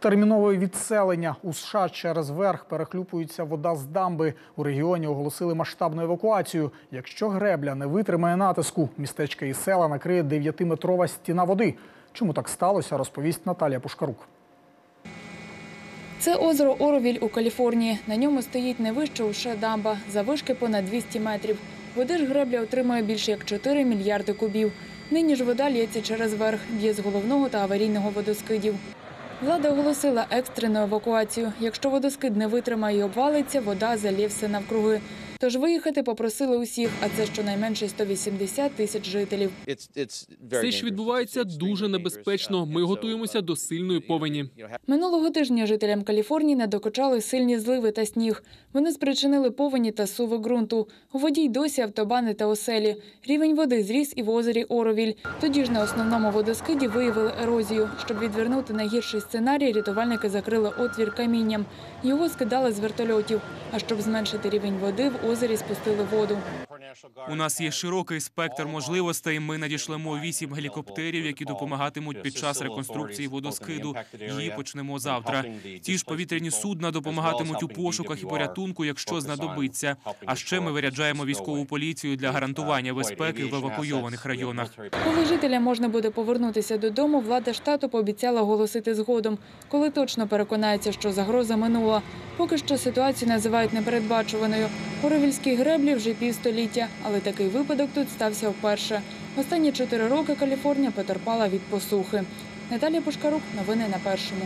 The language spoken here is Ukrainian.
Термінове відселення у США через верх перехлюпується вода з дамби. У регіоні оголосили масштабну евакуацію. Якщо гребля не витримає натиску, містечка і села накриє 9-метрова стіна води. Чому так сталося, розповість Наталія Пушкарук. Це озеро Оровіль у Каліфорнії. На ньому стоїть найвища уше дамба, завишки понад 200 метрів. Води ж гребля отримує більше як 4 мільярди кубів. Нині ж вода лється через верх, б'є з головного та аварійного водоскидів. Влада оголосила екстрену евакуацію. Якщо водоскид не витримає і обвалиться, вода залє все навкруги. Тож виїхати попросили усіх, а це щонайменше 180 тисяч жителів. Все, що відбувається, дуже небезпечно. Ми готуємося до сильної повені. Минулого тижня жителям Каліфорнії не докочали сильні зливи та сніг. Вони спричинили повені та суви ґрунту. У воді й досі автобани та оселі. Рівень води зріс і в озері Оровіль. Тоді ж на основному водоскиді виявили ерозію. Щоб відвернути найгірший сценарій, рятувальники закрили отвір камінням. Його скидали з вертольотів. А щоб зменшити рівень води, в озері спустили воду. У нас є широкий спектр можливостей. Ми надішлемо вісім гелікоптерів, які допомагатимуть під час реконструкції водоскиду. Її почнемо завтра. Ті ж повітряні судна допомагатимуть у пошуках і порятунку, якщо знадобиться. А ще ми виряджаємо військову поліцію для гарантування безпеки в евакуйованих районах. Коли жителям можна буде повернутися додому, влада штату пообіцяла оголосити згодом, коли точно переконається, що загроза минула. Поки що ситуацію називають непередбачуваною. Оровільські греблі вже півстоліття, але такий випадок тут стався вперше. Останні чотири роки Каліфорнія потерпала від посухи. Наталія Пушкарук, новини на першому.